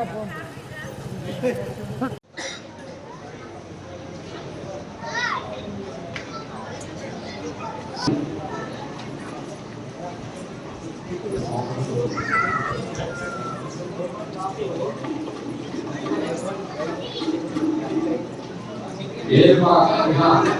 别怕，别怕。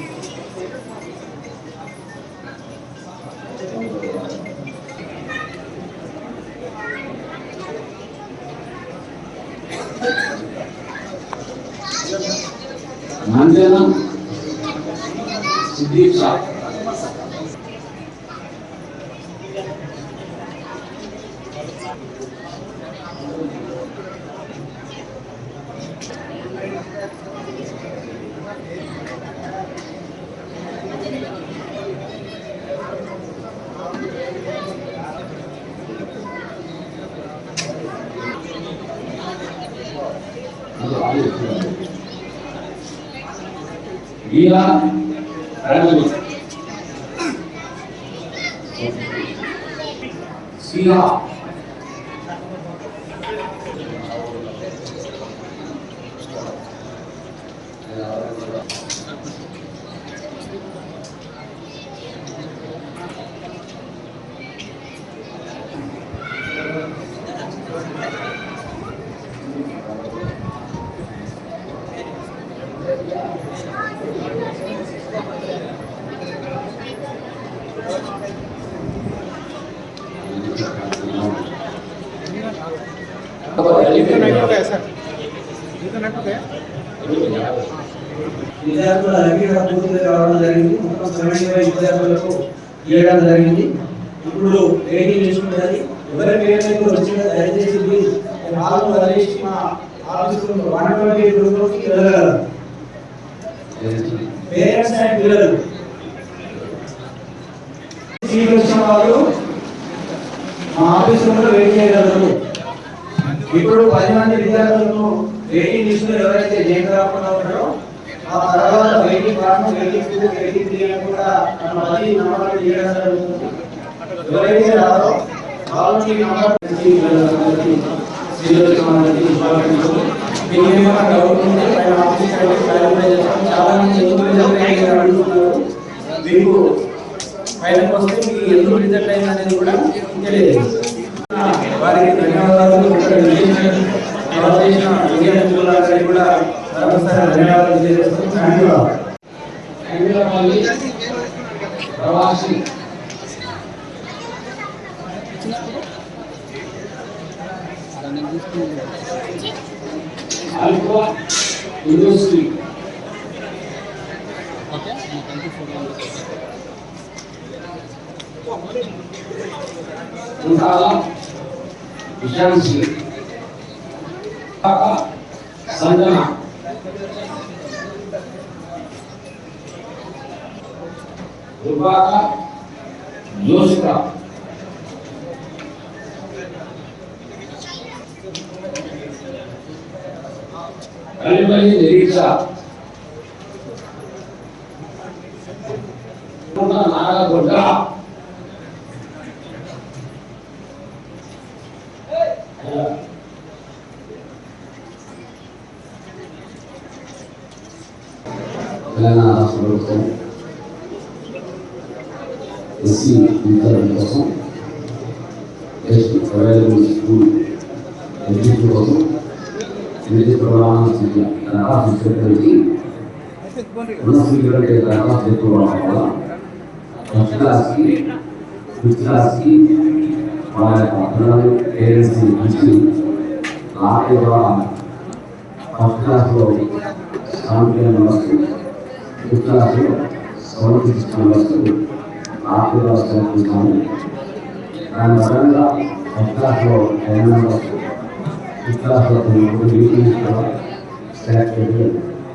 ध्यान देना सिद्दीक साहब Thank you. రణవి సిహా విద్యార్థుల లభ్యత పూర్తి కావడం జరిగింది మొత్తం సెవెంటీ ఫైవ్ విద్యార్థులకు ఇవ్వడం జరిగింది ఇప్పుడు రేటింగ్ తీసుకుంటుంది ఎవరి పేరు వచ్చిన దయచేసి మా ఆఫీసులో వన్ ట్వంటీ రూమ్లోకి వెళ్ళగలరు పేరెంట్స్ అండ్ పిల్లలు శ్రీకృష్ణ వాళ్ళు మా ఆఫీస్ రూమ్లో వెయిట్ చేయగలరు. ఇప్పుడు పది మంది విద్యార్థులను వెయిటింగ్ లిస్టులో ఎవరైతే జైన్ రాకుండా ఉన్నారో ఆ తర్వాత waiting one waiting two waiting three అని కూడా మన పది నమ్మకాలు చేయడం జరుగుతుంది ఎవరైతే రారో వాళ్ళకి నమ్మకాలు చాలా మంది ఎందుకు మీకు పైనకి వస్తే మీకు ఎందుకు రిజల్ట్ అయింది అనేది కూడా తెలియదు. వారికి ధన్యవాదాలు. ఇక్కడ చేసిన కూడా మరొకసారి ధన్యవాదాలు. తెలియజేస్తున్నాం ప్రవాసి యూనివర్సిటీ విశాంశి సంజన దుర్వాక జోషిక కలిపల్లి నిరీక్ష నాగగుడ్డ తెలంగాణ రాష్ట్ర ప్రభుత్వం ఎస్సీ విద్యార్థుల కోసం బెస్ట్ అవైలబుల్ స్కూల్ ఎడ్యుకేషన్ కోసం వివిధ ప్రమాణ స్థితి దరఖాస్తు చేసేటువంటి ఉన్న సీట్లంటే దరఖాస్తు చేసుకోవడం వల్ల ఫస్ట్ క్లాస్కి ఫిఫ్త్ క్లాస్కి వాళ్ళ యొక్క పిల్లలు పేరెంట్స్ని పిలిచి ఆర్టీ ద్వారా ఫస్ట్ క్లాస్లో సెవెంటీ మెంబర్స్ ఫిఫ్త్ క్లాస్లో సెవెంటీ సిక్స్ మెంబర్స్ ఆర్టీలో చేరుకుంటాము దాని పరంగా ఫస్ట్ క్లాస్లో టెన్ మెంబర్స్ ఫిఫ్త్ క్లాసులో ఉన్నప్పుడు మీటింగ్స్ కూడా సెలెక్ట్ చేసి